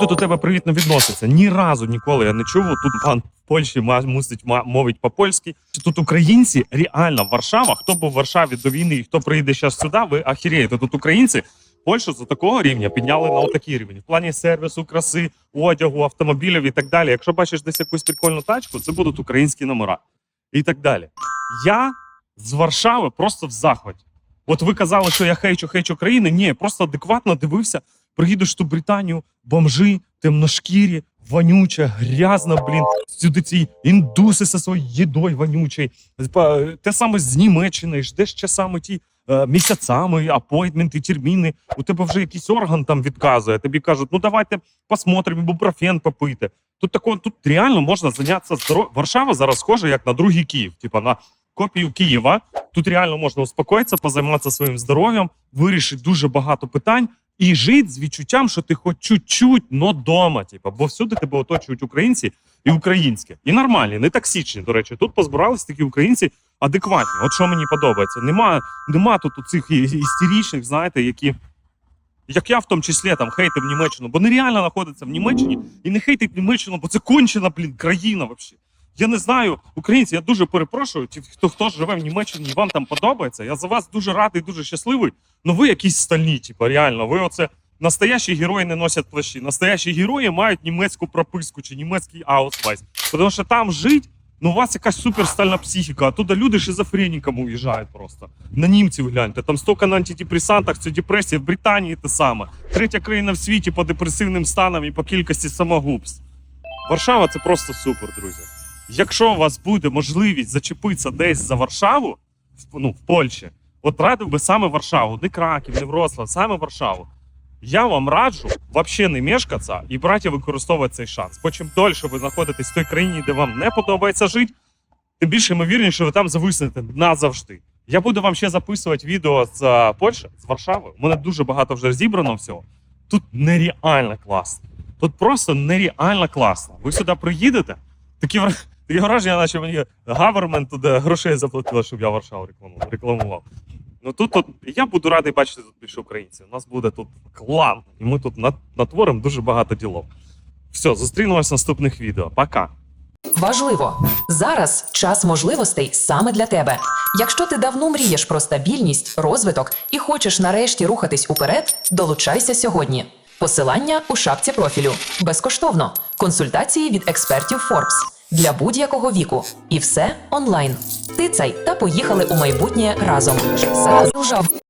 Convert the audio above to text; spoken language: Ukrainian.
люди до тебе привітно відносяться. Ні разу ніколи я не чув. Тут пан в Польщі мусить мовить по-польськи. Тут українці реально Варшава. Хто був в Варшаві до війни і хто приїде зараз сюди, ви ахіреєте. Тут українці Польщу з такого рівня підняли на отакий рівень. В плані сервісу, краси, одягу, автомобілів і так далі. Якщо бачиш десь якусь прикольну тачку, це будуть українські номера і так далі. Я з Варшави просто в захваті. От ви казали, що я хейчу, хейчу країни. Ні, просто адекватно дивився. Приїдеш ту Британію, бомжи, темношкірі, вонюча, грязна, блін. Сюди ці індуси зі своєю їдою вонючою. Те саме з Німеччини, ждеш часами ті е, місяцями, апойтменти, терміни. У тебе вже якийсь орган там відказує. Тобі кажуть, ну давайте посмотримо, ібупрофен попити. Тут такого, тут реально можна зайнятися здоров'ям. Варшава зараз схожа як на другий Київ, типа на копію Києва. Тут реально можна успокоїтися, позайматися своїм здоров'ям, вирішити дуже багато питань і жити з відчуттям, що ти хоч чуть-чуть, но дома. Типа, бо всюди тебе оточують українці і українське. І нормальні, не токсичні. До речі, тут позбирались такі українці адекватні. От що мені подобається. Нема, нема тут цих істеричних, знаєте, які. Як я в тому числі там хейтив Німеччину, бо нереально знаходиться в Німеччині і не хейтить Німеччину, бо це кончена, блін, країна взагалі. Я не знаю, українці, я дуже перепрошую, ті, хто хто живе в Німеччині вам там подобається. Я за вас дуже радий, дуже щасливий. Ну ви якісь стальні, типу, реально. Ви оце настоящі герої не носять плащі. Настоящі герої мають німецьку прописку чи німецький аусвайс. Тому що там жить, ну у вас якась суперстальна психіка. А туди люди шизофреніками уїжджають просто. На німців гляньте. Там стільки на антидепресантах, це депресія в Британії те саме. Третя країна в світі по депресивним станам і по кількості самогубств. Варшава це просто супер, друзі. Якщо у вас буде можливість зачепитися десь за Варшаву, ну, в Польщі, от радив би саме Варшаву, не Краків, не Вроцлав, саме Варшаву. Я вам раджу взагалі не мешкатися і брати використовувати цей шанс. Бо чим дольше ви знаходитесь в той країні, де вам не подобається жити, тим більше ймовірніше, що ви там зависнете назавжди. Я буду вам ще записувати відео з е, Польщі, з Варшави. У мене дуже багато вже зібрано всього. Тут нереально класно. Тут просто нереально класно. Ви сюди приїдете, такі таке враження, наче мені гавермент туди грошей заплатила, щоб я Варшаву рекламував. Ну тут, тут я буду радий бачити тут більше українців. У нас буде тут клан, і ми тут натворимо дуже багато ділов. Все, зустрінемось в наступних відео. Пока. Важливо зараз час можливостей саме для тебе. Якщо ти давно мрієш про стабільність, розвиток і хочеш нарешті рухатись уперед, долучайся сьогодні. Посилання у шапці профілю безкоштовно. Консультації від експертів Forbes для будь-якого віку. І все онлайн. Тицай та поїхали у майбутнє разом.